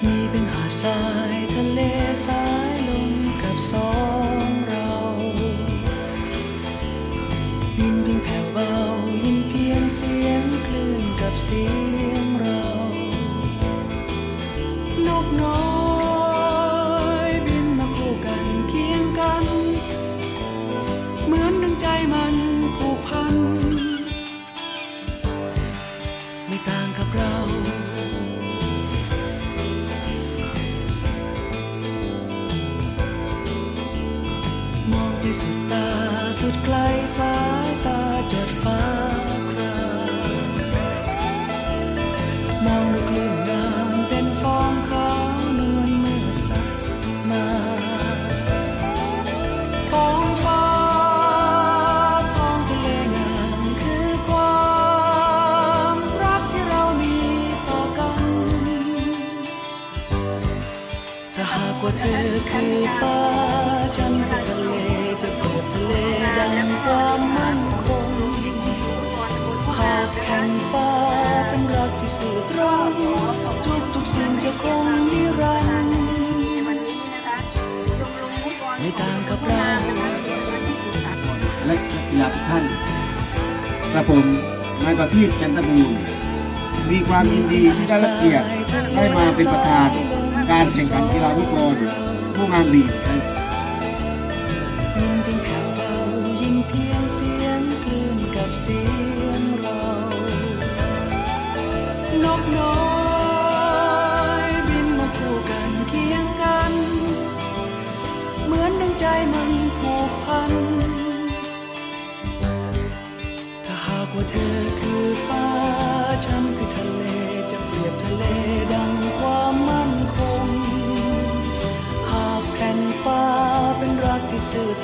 已变下山。 สุดตาสุดไกลสายตาจดฟ้าครามองดูกลิ่นงามเป็นฟองขาวนวลเมื่อสักมาท้องฟ้าท้องทะเลงามคือความรักที่เรามีต่อกัน ถ้าหากว่าเธอคือฟ้า มมุกบอลไม่ต่างกับเราและกีฬาทุกท่านกระผมนายประทีปจันทบูรณ์มีความยินดีที่ได้รับเกียรติได้มาเป็นประธานการแข่งขันกีฬาฟุตบอลผู้งานดี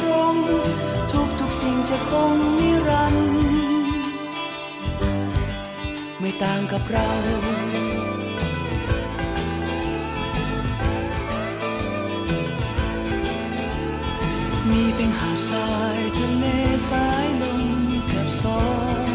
ตรง ทุกทุกๆสิ่งจะคงนิรันดร์ไม่ต่างกับเรามีเป็นหาดทรายทะเลสายลมกับสอง